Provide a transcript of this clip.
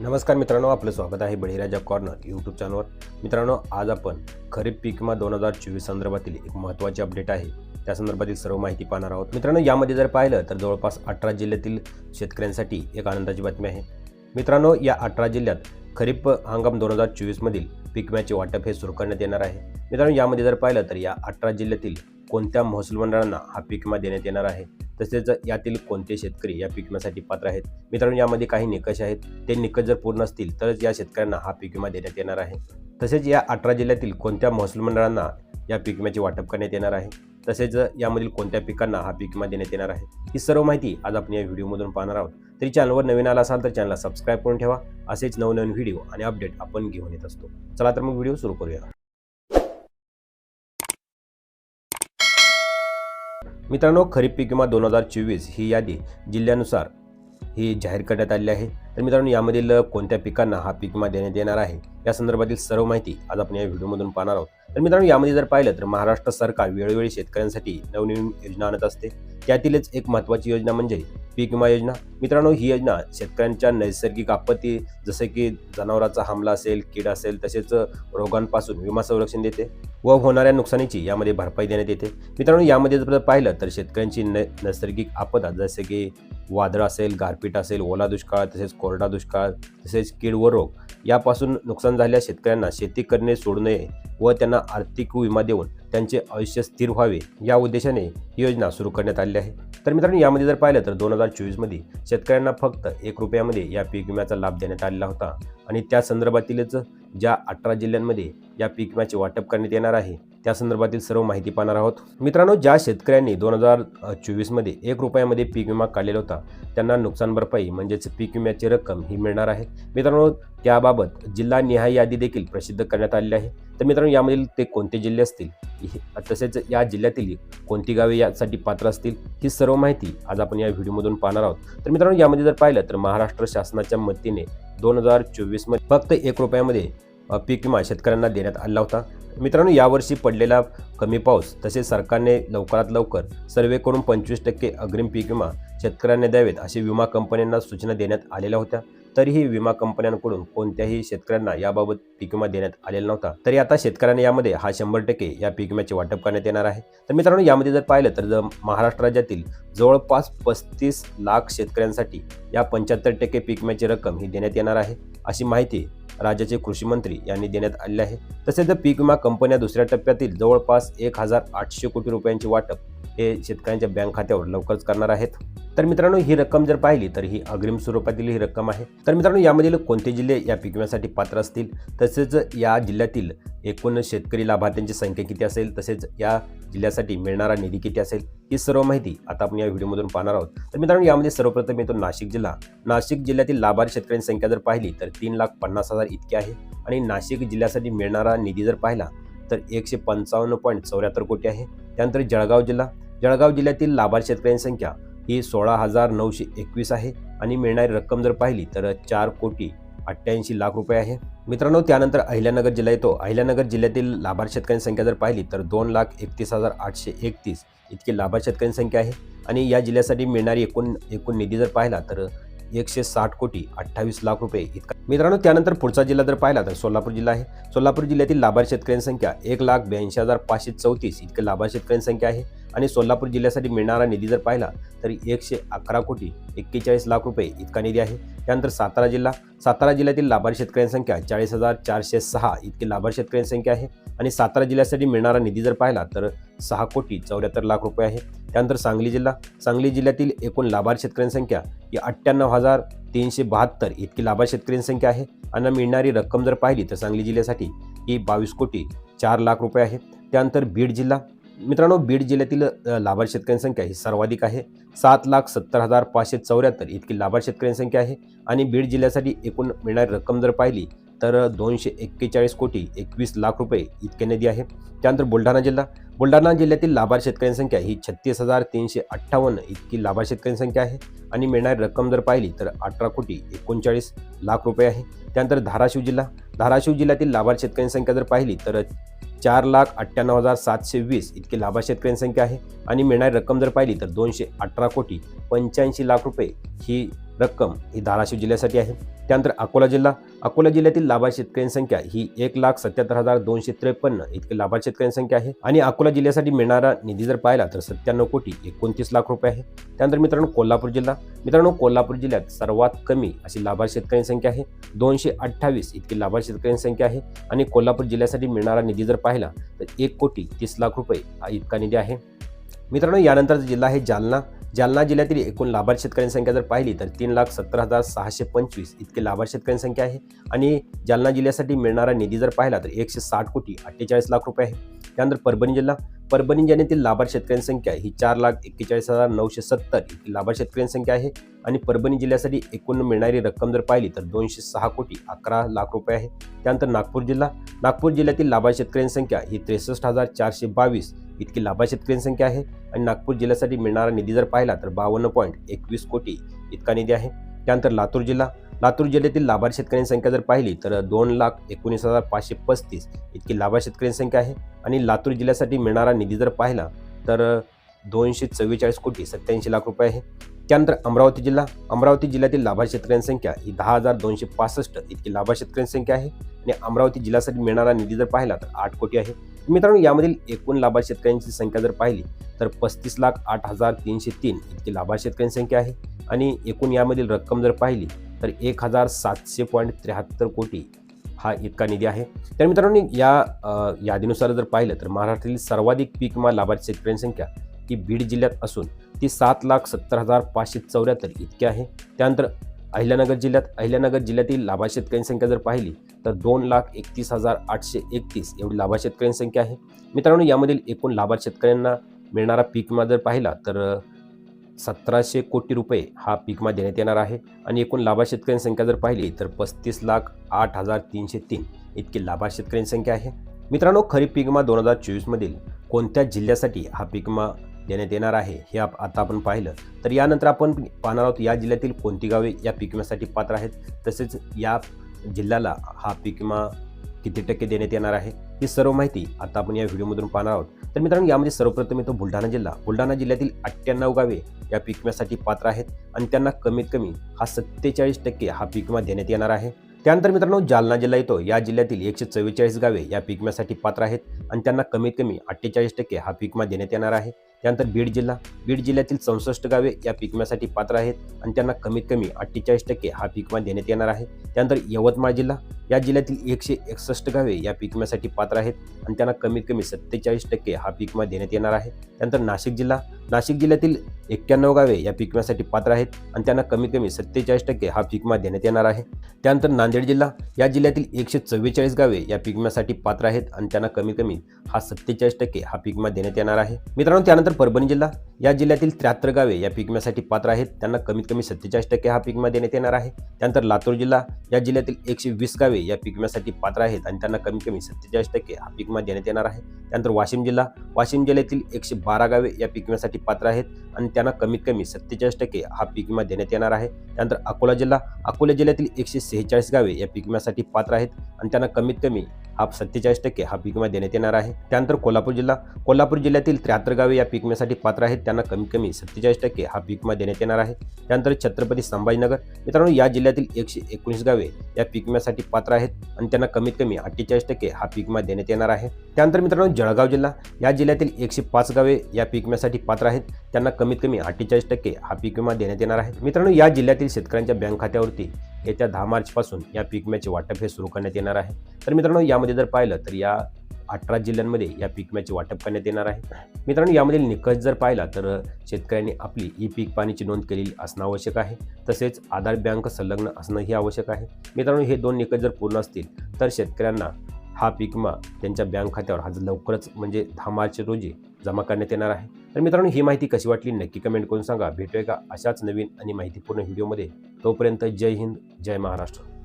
नमस्कार मित्रांनो आपलं स्वागत आहे बळीराजा कॉर्नर यूट्यूब चॅनलवर मित्रांनो आज आपण खरीप पीक विमा दोन हजार चोवीस संदर्भातील एक महत्त्वाची अपडेट आहे. त्या संदर्भातील सर्व माहिती पाहणार आहोत. मित्रांनो यामध्ये जर पाहिलं तर जवळपास अठरा जिल्ह्यातील शेतकऱ्यांसाठी एक आनंदाची बातमी आहे. मित्रांनो या अठरा जिल्ह्यात खरीप हंगाम दोन हजार चोवीसमधील पीक विम्याचे वाटप हे सुरू करण्यात येणार आहे. मित्रांनो यामध्ये जर पाहिलं तर या अठरा जिल्ह्यातील कोणत्या महसूल मंडळांना हा पीक विमा देण्यात येणार आहे? तसेच यातील कोणते शेतकरी या पीक विम्यासाठी पात्र आहेत? मित्रांनो यामध्ये काही निकष आहेत. ते निकष जर पूर्ण असतील तरच या शेतकऱ्यांना हा पीक विमा देण्यात येणार आहे. तसेच या अठरा जिल्ह्यातील कोणत्या महसूल मंडळांना या पीक विम्याचे वाटप करण्यात येणार आहे? तसेच यामधील कोणत्या पिकांना हा पीक विमा देण्यात येणार आहे? ही सर्व माहिती आज आपण या व्हिडिओमधून पाहणार आहोत. तरी चॅनलवर नवीन आला असाल तर चॅनलला सबस्क्राईब करून ठेवा. असेच नवनवीन व्हिडिओ आणि अपडेट आपण घेऊन येत असतो. चला तर मग व्हिडिओ सुरू करूया. मित्रांनो खरीप पीक विमा दोन हजार चोवीस ही यादी जिल्ह्यानुसार ही जाहीर करण्यात आली आहे. तर मित्रांनो यामधील कोणत्या पिकांना हा पीक विमा देण्यात येणार आहे या संदर्भातील सर्व माहिती आज आपण या व्हिडिओमधून पाहणार आहोत. तर मित्रांनो यामध्ये जर पाहिलं तर महाराष्ट्र सरकार वेळोवेळी शेतकऱ्यांसाठी नवनवीन योजना आणत असते. त्यातीलच एक महत्त्वाची योजना म्हणजे पीक विमा योजना. मित्रांनो ही योजना शेतकऱ्यांच्या नैसर्गिक आपत्ती जसे की जनावराचा हमला असेल कीड असेल तसेच रोगांपासून विमा संरक्षण देते व होणाऱ्या नुकसानीची यामध्ये भरपाई देण्यात येते. मित्रांनो यामध्ये जर पाहिलं तर शेतकऱ्यांची न नैसर्गिक आपदा जसे की वादळ असेल गारपीट असेल ओला दुष्काळ तसेच कोरडा दुष्काळ तसेच कीड व रोग यापासून नुकसान झालेल्या शेतकऱ्यांना शेती करणे सोडू नये व त्यांना आर्थिक विमा देऊन त्यांचे आयुष्य स्थिर व्हावे या उद्देशाने ही योजना सुरू करण्यात आली आहे. तर मित्रांनो यामध्ये जर पाहिलं तर दोन हजार चोवीसमध्ये शेतकऱ्यांना फक्त एक रुपयामध्ये या पीक विम्याचा लाभ देण्यात आलेला होता. आणि त्या संदर्भातीलच ज्या अठरा जिल्ह्यांमध्ये या पीक विम्याचे वाटप करण्यात येणार आहे त्या संदर्भातील सर्व माहिती पाहणार आहोत. मित्रांनो ज्या शेतकऱ्यांनी दोन हजार चोवीसमध्ये एक रुपयामध्ये पीक विमा काढलेला होता त्यांना नुकसान भरपाई म्हणजेच पीक विम्याची रक्कम ही मिळणार आहे. मित्रांनो त्याबाबत जिल्हा निहाय यादी देखील प्रसिद्ध करण्यात आलेली आहे. तर मित्रांनो यामधील ते कोणते जिल्हे असतील तसेच या जिल्ह्यातील कोणती गावे यासाठी पात्र असतील ही सर्व माहिती आज आपण या व्हिडिओमधून पाहणार आहोत. तर मित्रांनो यामध्ये जर पाहिलं तर महाराष्ट्र शासनाच्या मदतीने दोन हजार चोवीसमध्ये फक्त एक रुपयामध्ये पीक विमा शेतकऱ्यांना देण्यात आला होता. मित्रांनो यावर्षी पडलेला कमी पाऊस तसेच सरकारने लवकरात लवकर सर्वे करून पंचवीस टक्के अग्रिम पीक विमा शेतकऱ्यांना द्यावेत अशी विमा कंपन्यांना सूचना देण्यात आलेल्या होत्या. तरीही विमा कंपन्यांकडून कोणत्याही शेतकऱ्यांना याबाबत पीक विमा देण्यात आलेला नव्हता. तरी आता शेतकऱ्यांना यामध्ये हा शंभर टक्के या पीक विम्याचे वाटप करण्यात येणार आहे. तर मित्रांनो यामध्ये जर पाहिलं तर जर महाराष्ट्र राज्यातील जवळपास पस्तीस लाख शेतकऱ्यांसाठी या पंच्याहत्तर टक्के पीक विम्याची रक्कम ही देण्यात येणार आहे अशी माहिती राज्याचे कृषी मंत्री यांनी देण्यात आले आहे. तसेच पीक विमा कंपन्या दुसऱ्या टप्प्यातील जवळपास एक हजार आठशे कोटी रुपयांचे वाटप हे शेतकऱ्यांच्या बँक खात्यावर लवकरच करणार आहेत. तर मित्रांनो ही रक्कम जर पाहिली तर ही अग्रिम स्वरूपातील ही रक्कम आहे. तर मित्रांनो यामधील कोणते जिल्हे या पीक विम्यासाठी पात्र असतील? तसेच या जिल्ह्यातील एकूण शेतकरी लाभार्थ्यांची संख्या किती असेल? तसेच या जिल्ह्यासाठी मिळणारा निधी किती असेल? ही सर्व माहिती आता आपण या व्हिडिओमधून पाहणार आहोत. तर मित्रांनो यामध्ये सर्वप्रथम येतो नाशिक जिल्हा. नाशिक जिल्ह्यातील लाभार्थी शेतकऱ्यांची संख्या जर पाहिली तर तीन लाख पन्नास हजार इतकी आहे. आणि नाशिक जिल्ह्यासाठी मिळणारा निधी जर पाहिला तर एकशे पंचावन्न पॉईंट चौऱ्याहत्तर कोटी आहे. त्यानंतर जळगाव जिल्हा. जळगाव जिल्ह्यातील लाभार्थी शेतकऱ्यांची संख्या ही सोळा हजार नऊशे एकवीस आहे आणि मिळणारी रक्कम जर पाहिली तर चार कोटी अठ्ठ्याऐंशी लाख रुपये आहे. मित्रांनो त्यानंतर अहिल्यानगर जिल्हा येतो. अहिल्यानगर जिल्ह्यातील लाभार्थी शेतकऱ्यांची संख्या जर पाहिली तर दोन लाख एकतीस हजार आठशे एकतीस इतकी लाभार्थी शेतकऱ्यांची संख्या आहे. आणि या जिल्ह्यासाठी मिळणारी एकूण एकूण निधी जर पाहिला तर एकशे साठ कोटी अठ्ठावीस लाख रुपये इतका. मित्रांनो त्यानंतर पुढचा जिल्हा जर पाहिला तर सोलापूर जिल्हा आहे. सोलापूर जिल्ह्यातील लाभार्थी शेतकऱ्यांची संख्या एक लाख ब्याऐंशी हजार पाचशे चौतीस इतके लाभार्थी शेतकऱ्यांची संख्या आहे. आणि सोलापूर जिल्ह्यासाठी मिळणारा निधी जर पाहिला तर एकशे अकरा कोटी एक्केचाळीस लाख रुपये इतका निधी आहे. त्यानंतर सातारा जिल्हा सातारा जिल्ह्यातील लाभार्थी शेतकऱ्यांची संख्या चाळीस हजार चारशे सहा इतकी लाभार्थी शेतकऱ्यांची संख्या आहे. आणि सातारा जिल्ह्यासाठी मिळणारा निधी जर पाहिला तर सहा कोटी चौऱ्याहत्तर लाख रुपये आहे. त्यानंतर सांगली जिल्हा सांगली जिल्ह्यातील एकूण लाभार्थी शेतकऱ्यांची संख्या ही अठ्ठ्याण्णव हजार तीनशे बहात्तर इतकी लाभार्थी शेतकऱ्यांची संख्या आहे. आणि मिळणारी रक्कम जर पाहिली तर सांगली जिल्ह्यासाठी ही बावीस कोटी चार लाख रुपये आहे. त्यानंतर बीड जिल्हा मित्रांनो बीड जिल्ह्यातील लाभार्थी शेतकऱ्यांची संख्या ही सर्वाधिक आहे. सात लाख सत्तर हजार पाचशे चौऱ्याहत्तर इतकी लाभार्थी शेतकऱ्यांची संख्या आहे. आणि बीड जिल्ह्यासाठी एकूण मिळणारी रक्कम जर पाहिली तर दोनशे एक्केचाळीस कोटी एकवीस लाख रुपये इतके निधी आहे. त्यानंतर बुलढाणा जिल्हा. बुलढाणा जिल्ह्यातील लाभार्थी शेतकऱ्यांची संख्या ही छत्तीस हजार तीनशे अठ्ठावन्न इतकी लाभार्थी शेतकऱ्यांची संख्या आहे. आणि मिळणारी रक्कम जर पाहिली तर अठरा कोटी एकोणचाळीस लाख रुपये आहे. त्यानंतर धाराशिव जिल्हा. धाराशिव जिल्ह्यातील लाभार्थी शेतकऱ्यांची संख्या जर पाहिली तर चार लाख अठ्ठ्याण्णव हजार सातशे वीस इतकी लाभार्थ शेतकऱ्यांची संख्या आहे. आणि मिळणारी रक्कम जर पाहिली तर दोनशे अठरा कोटी पंच्याऐंशी लाख रुपये ही रक्कम ही धाराशिव जिल्ह्यासाठी आहे. त्यानंतर अकोला जिल्हा. अकोला जिल्ह्यातील लाभार्थी शेतकऱ्यांची संख्या ही एक लाख सत्याहत्तर हजार दोनशे त्रेपन्न इतकी लाभार्थी शेतकऱ्यांची संख्या आहे. आणि अकोला जिल्ह्यासाठी मिळणारा निधी जर पाहिला तर सत्त्याण्णव कोटी एकोणतीस लाख रुपये आहे. त्यानंतर मित्रांनो कोल्हापूर जिल्हा. मित्रांनो कोल्हापूर जिल्ह्यात सर्वात कमी अशी लाभार्थी शेतकऱ्यांची संख्या आहे. दोनशे अठ्ठावीस इतकी लाभार्थी शेतकऱ्यांची संख्या आहे. आणि कोल्हापूर जिल्ह्यासाठी मिळणारा निधी जर पाहिला तर एक कोटी तीस लाख रुपये इतका निधी आहे. मित्रांनो यानंतरचा जिल्हा आहे जालना. जालना जिल्ह्यातील एकूण लाभार्थी शेतकऱ्यांची संख्या जर पाहिली तर तीन लाख सत्तर हजार सहाशे पंचवीस इतके लाभार्थी शेतकऱ्यांची संख्या आहे. आणि जालना जिल्ह्यासाठी मिळणारा निधी जर पाहिला तर एकशे साठ कोटी अठ्ठेचाळीस लाख रुपये आहे. त्यानंतर परभणी जिल्हा परभणी जिल्ह्यातील लाभार्थी शेतकऱ्यांची संख्या ही चार लाख एक्केचाळीस हजार नऊशे सत्तर इतकी लाभार्थी शेतकऱ्यांची संख्या आहे. आणि परभणी जिल्ह्यासाठी एकूण मिळणारी रक्कम जर पाहिली तर दोनशे सहा कोटी अकरा लाख रुपये आहे. त्यानंतर नागपूर जिल्हा नागपूर जिल्ह्यातील लाभार्थी शेतकऱ्यांची संख्या ही त्रेसष्ट हजार चारशे बावीस इतकी लाभार्थी शेतकऱ्यांची संख्या आहे आणि नागपूर जिल्ह्यासाठी मिळणारा निधी जर पाहिला तर बावन्न पॉईंट एकवीस कोटी इतका निधी आहे. त्यानंतर लातूर जिल्हा लातूर जिल्ह्यातील लाभार्थी शेतकऱ्यांची संख्या जर पाहिली तर दोन लाख एकोणीस हजार पाचशे पस्तीस इतकी लाभार्थी शेतकऱ्यांची संख्या आहे. आणि लातूर जिल्ह्यासाठी मिळणारा निधी जर पाहिला तर दोनशे चव्वेचाळीस कोटी सत्याऐंशी लाख रुपये आहे. त्यानंतर अमरावती जिल्हा अमरावती जिल्ह्यातील लाभार्थी शेतकऱ्यांची संख्या ही दहा हजार दोनशे पासष्ट इतकी लाभार्थी शेतकऱ्यांची संख्या आहे. आणि अमरावती जिल्ह्यासाठी मिळणारा निधी जर पाहिला तर आठ कोटी आहे. मित्रांनो यामधील एकूण लाभार्थी शेतकऱ्यांची संख्या जर पाहिली तर पस्तीस लाख आठ हजार तीनशे तीन इतकी लाभार्थी शेतकऱ्यांची संख्या आहे. आणि एकूण यामधील रक्कम जर पाहिली तर एक हजार सातशे पॉईंट त्र्याहत्तर कोटी हा इतका निधी आहे. तर मित्रांनो या यादीनुसार जर पाहिलं तर महाराष्ट्रातील सर्वाधिक पीक विमा लाभार्थी शेतकऱ्यांची संख्या ही बीड जिल्ह्यात असून ती सात लाख सत्तर हजार पाचशे चौऱ्याहत्तर इतकी आहे. त्यानंतर अहिल्यानगर जिल्ह्यात अहिल्यानगर जिल्ह्यातील लाभार्थी शेतकऱ्यांची संख्या जर पाहिली तर दोन लाख एकतीस हजार आठशे एकतीस एवढी लाभार्थी शेतकऱ्यांची संख्या आहे. मित्रांनो यामधील एकूण लाभार्थी शेतकऱ्यांना मिळणारा पीक विमा जर पाहिला तर सतराशे कोटी रुपये हा पीक विमा देण्यात येणार आहे. आणि एकूण लाभार्थी शेतकऱ्यांची संख्या जर पाहिली तर पस्तीस लाख आठ हजार तीनशे तीन इतकी लाभार्थी शेतकऱ्यांची संख्या आहे. मित्रांनो खरीप पीक विमा दोन हजार चोवीसमधील कोणत्या जिल्ह्यासाठी हा पीक विमा देण्यात येणार आहे हे आप आता आपण पाहिलं. तर यानंतर आपण पाहणार आहोत या जिल्ह्यातील कोणती गावे या पीक विम्यासाठी पात्र आहेत? तसेच या जिल्ह्याला हा पीक विमा किती टक्के देण्यात येणार आहे ही सर्व माहिती आता आपण या व्हिडिओमधून पाहणार आहोत. तर मित्रांनो यामध्ये सर्वप्रथम येतो बुलढाणा जिल्हा. बुलढाणा जिल्ह्यातील अठ्ठ्याण्णव गावे या पीक विम्यासाठी पात्र आहेत आणि त्यांना कमीत कमी हा सत्तेचाळीस टक्के हा पीक विमा देण्यात येणार आहे. त्यानंतर मित्रांनो जालना जिल्हा येतो. या जिल्ह्यातील एकशे चव्वेचाळीस गावे या पीक विम्यासाठी पात्र आहेत आणि त्यांना कमीत कमी अठ्ठेचाळीस टक्के हा पीक विमा देण्यात येणार आहे. त्यानंतर बीड जिल्हा. बीड जिल्ह्यातील चौसष्ट गावे या पिकम्यासाठी पात्र आहेत आणि त्यांना कमीत कमी अठ्ठेचाळीस टक्के हा पिकमा देण्यात येणार आहे. त्यानंतर यवतमाळ जिल्हा. या जिल्ह्यातील एकशे एकसष्ट गावे या पीक विम्यासाठी पात्र आहेत आणि त्यांना कमीत कमी सत्तेचाळीस टक्के हा पीक विमा देण्यात येणार आहे. त्यानंतर नाशिक जिल्हा नाशिक जिल्ह्यातील एक्क्याण्णव गावे या पीक विम्यासाठी पात्र आहेत आणि त्यांना कमीत कमी सत्तेचाळीस टक्के हा पीक विमा देण्यात येणार आहे. त्यानंतर नांदेड जिल्हा या जिल्ह्यातील एकशे चव्वेचाळीस गावे या पीक विम्यासाठी पात्र आहेत आणि त्यांना कमीत कमी हा सत्तेचाळीस टक्के हा पीक विमा देण्यात येणार आहे. मित्रांनो त्यानंतर परभणी जिल्हा या जिल्ह्यातील त्र्याहत्तर गावे या पीक विम्यासाठी पात्र आहेत. त्यांना कमीत कमी सत्तेचाळीस टक्के हा पीक विमा देण्यात येणार आहे. त्यानंतर लातूर जिल्हा या जिल्ह्यातील एकशे वीस गावे या पीक विम्यासाठी पात्र आहेत आणि त्यांना कमी कमी सत्तेचाळीस टक्के हा पीक विमा देण्यात येणार आहे. त्यानंतर वाशिम जिल्हा. वाशिम जिल्ह्यातील एकशे बारा गावे या पीक विम्यासाठी पात्र आहेत आणि त्यांना कमीत कमी सत्तेचाळीस टक्के हा पीक विमा देण्यात येणार आहे. त्यानंतर अकोला जिल्हा. अकोला जिल्ह्यातील एकशे सेहेचाळीस गावे या पीक विम्यासाठी पात्र आहेत आणि त्यांना कमीत कमी हा सत्तेचाळीस टक्के हा पीक विमा देण्यात येणार आहे. त्यानंतर कोल्हापूर जिल्हा. कोल्हापूर जिल्ह्यातील त्र्याहत्तर गावे या पीक विम्यासाठी पात्र आहेत. त्यांना कमीत कमी सत्तेचाळीस टक्के हा पीक विमा देण्यात येणार आहे. त्यानंतर छत्रपती संभाजीनगर. मित्रांनो या जिल्ह्यातील एकशे एकोणीस गावे या पीक विम्यासाठी पात्र आहेत आणि त्यांना कमीत कमी अठ्ठेचाळीस टक्के हा पीक विमा देण्यात येणार आहे. त्यानंतर मित्रांनो जळगाव जिल्हा या जिल्ह्यातील एकशे पाच गावे या पीक विम्यासाठी पात्र आहेत. त्यांना कमीत कमी अठ्ठेचाळीस टक्के हा पीक विमा देण्यात येणार आहे. मित्रांनो या जिल्ह्यातील शेतकऱ्यांच्या बँक खात्यावरती येत्या दहा मार्चपासून या पीक विम्याचे वाटप हे सुरू करण्यात येणार आहे. तर मित्रांनो यामध्ये जर पाहिलं तर या अठरा जिल्ह्यांमध्ये या पीक विम्याचे वाटप करण्यात येणार आहे. मित्रांनो यामधील निकष जर पाहिला तर शेतकऱ्यांनी आपली ई पीक पाणीची नोंद केलेली असणं आवश्यक आहे. तसेच आधार बँक संलग्न असणंही आवश्यक आहे. मित्रांनो हे दोन निकष जर पूर्ण असतील तर शेतकऱ्यांना हा पीक विमा त्यांच्या बँक खात्यावर आज लवकरच म्हणजे दहा मार्च रोजी जमा करण्यात येणार आहे. तर मित्रांनो ही माहिती कशी वाटली? नक्की कमेंट करून सांगा. भेटूया का अशाच नवीन आणि माहितीपूर्ण व्हिडिओमध्ये. तोपर्यंत जय हिंद जय महाराष्ट्र.